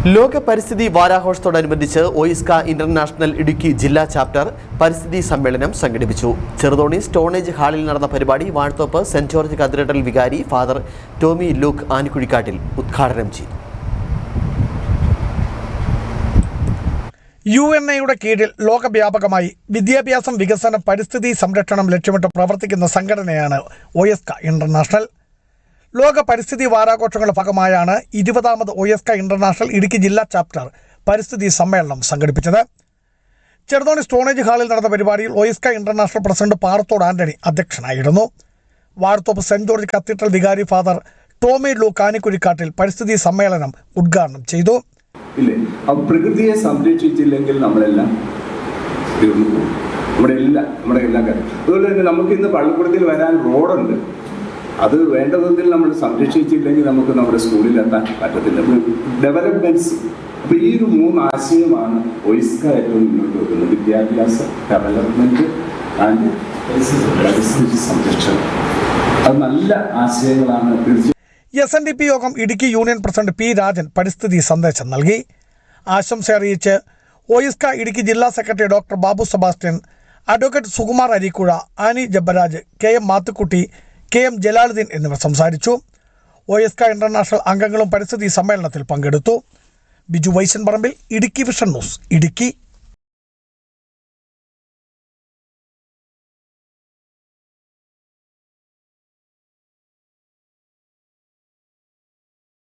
ലോക പരിസ്ഥിതി വാരാഘോഷത്തോടനുബന്ധിച്ച് OISCA international Idukki ജില്ലാ ചാപ്റ്റർ പരിസ്ഥിതി സമ്മേളനം സംഘടിപ്പിച്ചു. ചെറുതോണി സ്റ്റോണേജ് ഹാളിൽ നടന്ന പരിപാടി വാഴത്തോപ്പ് സെന്റ് ജോർജ് കത്തീഡ്രൽ വികാരി ഫാദർ ടോമി ലൂക്ക് ആനിക്കുഴിക്കാട്ടിൽ ഉദ്ഘാടനം ചെയ്തു. യു എൻ എയുടെ കീഴിൽ ലോകവ്യാപകമായി വിദ്യാഭ്യാസം വികസനം പരിസ്ഥിതി സംരക്ഷണം ലക്ഷ്യമിട്ട് പ്രവർത്തിക്കുന്ന സംഘടനയാണ് ഒയസ്ക ഇന്റർനാഷണൽ. ലോക പരിസ്ഥിതി വാരാഘോഷങ്ങളുടെ ഭാഗമായാണ് ഇരുപതാമത് ഒയസ്ക ഇന്റർനാഷണൽ ഇടുക്കി ജില്ലാ ചാപ്റ്റർ പരിസ്ഥിതി സമ്മേളനം സംഘടിപ്പിച്ചത്. ചെറുതോണി സ്റ്റോണേജ് ഹാളിൽ നടന്ന പരിപാടിയിൽ OISCA international president Parathode Antony അധ്യക്ഷനായിരുന്നു. വാഴത്തോപ്പ് സെന്റ് ജോർജ് കത്തീഡ്രൽ വികാരി ഫാദർ ടോമി ലൂ കാനിക്കുഴിക്കാട്ടിൽ പരിസ്ഥിതി സമ്മേളനം ഉദ്ഘാടനം ചെയ്തു. ഇല്ലേ? പ്രകൃതിയെ സംരക്ഷിച്ചില്ലെങ്കിൽ നമ്മളെല്ലാം നമ്മുടെ എല്ലാ നമ്മുടെ എല്ലാ കാര്യം അതുപോലെ തന്നെ നമുക്ക് ഇന്ന് പള്ളിക്കൂടത്തിൽ വരാൻ റോഡുണ്ട്. അത് വേണ്ട വിധത്തിൽ നമ്മൾ സംരക്ഷിച്ചില്ലെങ്കിൽ നമുക്ക് നമ്മുടെ സ്കൂളിൽ എത്താൻ പറ്റത്തില്ല ഡെവലപ്മെന്റ്സ് അപ്പൊ ഈ ഒരു മൂന്ന് ആശയമാണ് ഒയിസ്ക ഏറ്റവും മുന്നോട്ട് വെക്കുന്നത്. വിദ്യാഭ്യാസ ഡെവലപ്മെന്റ് ആൻഡ് പരിസ്ഥിതി സംരക്ഷണം. അത് നല്ല ആശയങ്ങളാണ്. എസ് എൻ ഡി പി യോഗം Idukki union president P Rajan പരിസ്ഥിതി സന്ദേശം നൽകി. ആശംസ അറിയിച്ച് ഒയിസ്ക ഇടുക്കി ജില്ലാ secretary doctor Babu Sebastian advocate Sukumar Areekuzha Annie Jabbaraj K M Mathukutty K M Jalaluddin എന്നിവർ സംസാരിച്ചു. ഒ എസ് ക ഇന്റർനാഷണൽ അംഗങ്ങളും പരിസ്ഥിതി സമ്മേളനത്തിൽ പങ്കെടുത്തു. Biju Vaishan Parambil Idukki vision news Idukki.